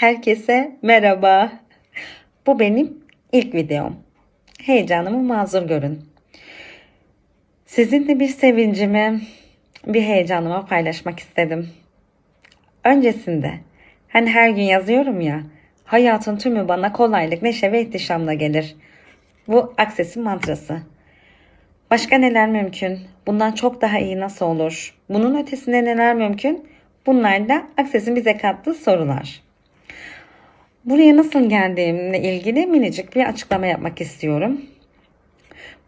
Herkese merhaba. Bu benim ilk videom. Heyecanımı mazur görün. Sizinle bir sevincimi, bir heyecanımı paylaşmak istedim. Öncesinde, hani her gün yazıyorum ya, hayatın tümü bana kolaylık, neşe ve ihtişamla gelir. Bu Akses'in mantrası. Başka neler mümkün? Bundan çok daha iyi nasıl olur? Bunun ötesinde neler mümkün? Bunlar da Akses'in bize kattığı sorular. Buraya nasıl geldiğimle ilgili minicik bir açıklama yapmak istiyorum.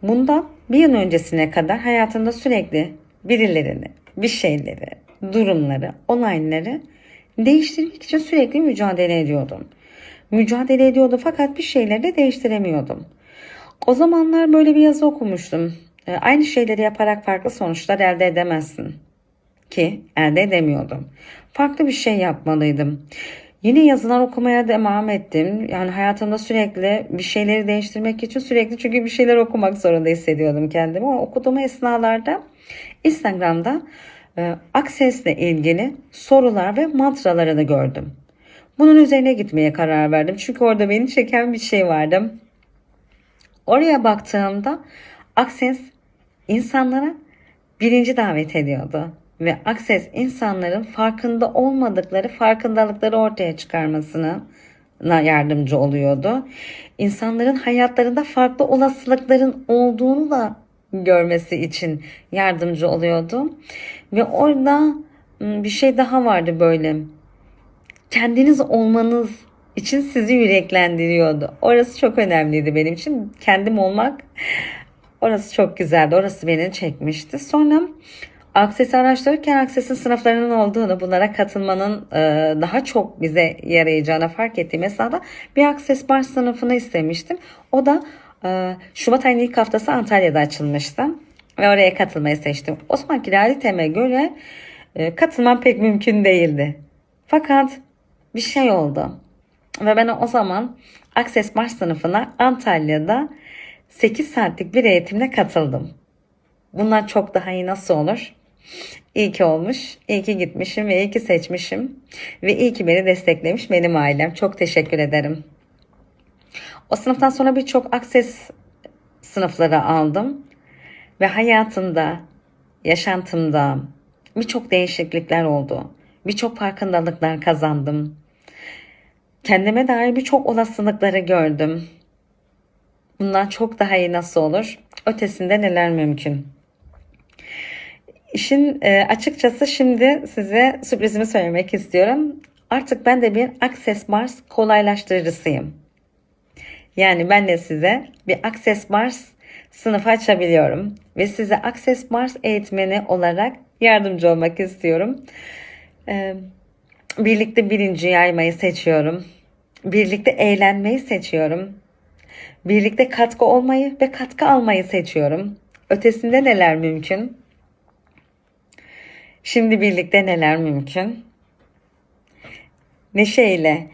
Bundan bir yıl öncesine kadar hayatımda sürekli birilerini, bir şeyleri, durumları, olayları değiştirmek için sürekli mücadele ediyordum. Mücadele ediyordu fakat bir şeyleri de değiştiremiyordum. O zamanlar böyle bir yazı okumuştum. E, Aynı şeyleri yaparak farklı sonuçlar elde edemezsin. Ki elde edemiyordum. Farklı bir şey yapmalıydım. Yine yazılar okumaya devam ettim. Yani hayatımda sürekli bir şeyleri değiştirmek için sürekli çünkü bir şeyler okumak zorunda hissediyordum kendimi. O okuduğum esnalarda Instagram'da e, Access'le ilgili sorular ve mantraları gördüm. Bunun üzerine gitmeye karar verdim. Çünkü orada beni çeken bir şey vardı. Oraya baktığımda Access insanlara birinci davet ediyordu. Ve Access insanların farkında olmadıkları farkındalıkları ortaya çıkarmasına yardımcı oluyordu. İnsanların hayatlarında farklı olasılıkların olduğunu da görmesi için yardımcı oluyordu. Ve orada bir şey daha vardı böyle. Kendiniz olmanız için sizi yüreklendiriyordu. Orası çok önemliydi benim için. Kendim olmak orası çok güzeldi. Orası beni çekmişti. Sonra Akses'i araştırırken Akses'in sınıflarının olduğunu, bunlara katılmanın e, daha çok bize yarayacağını fark ettiğim esnada bir Akses Bar sınıfını istemiştim. O da e, Şubat ayının ilk haftası Antalya'da açılmıştı. Ve oraya katılmayı seçtim. O zamanki realiteme göre e, katılmam pek mümkün değildi. Fakat bir şey oldu. Ve ben o zaman Akses Bar sınıfına Antalya'da 8 saatlik bir eğitimle katıldım. Bundan çok daha iyi nasıl olur? İyi ki olmuş, iyi ki gitmişim ve iyi ki seçmişim. Ve iyi ki beni desteklemiş benim ailem. Çok teşekkür ederim. O sınıftan sonra birçok akses sınıfları aldım. Ve hayatımda, yaşantımda birçok değişiklikler oldu. Birçok farkındalıklar kazandım. Kendime dair birçok olasılıkları gördüm. Bundan çok daha iyi nasıl olur? Ötesinde neler mümkün? İşin e, açıkçası şimdi size sürprizimi söylemek istiyorum. Artık ben de bir Access Bars kolaylaştırıcısıyım. Yani ben de size bir Access Bars sınıfı açabiliyorum. Ve size Access Bars eğitmeni olarak yardımcı olmak istiyorum. E, birlikte birinci yaymayı seçiyorum. Birlikte eğlenmeyi seçiyorum. Birlikte katkı olmayı ve katkı almayı seçiyorum. Ötesinde neler mümkün? Şimdi birlikte neler mümkün? Neşeyle.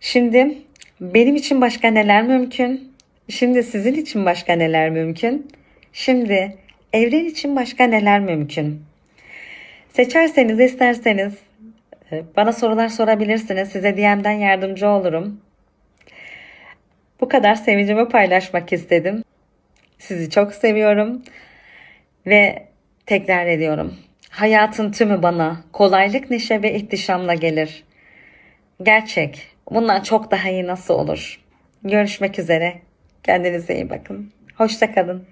Şimdi benim için başka neler mümkün? Şimdi sizin için başka neler mümkün? Şimdi evren için başka neler mümkün? Seçerseniz, isterseniz e, bana sorular sorabilirsiniz. Size DM'den yardımcı olurum. Bu kadar sevincimi paylaşmak istedim. Sizi çok seviyorum. Ve tekrar ediyorum. Hayatın tümü bana kolaylık, neşe ve ihtişamla gelir. Gerçek. Bundan çok daha iyi nasıl olur? Görüşmek üzere. Kendinize iyi bakın. Hoşça kalın.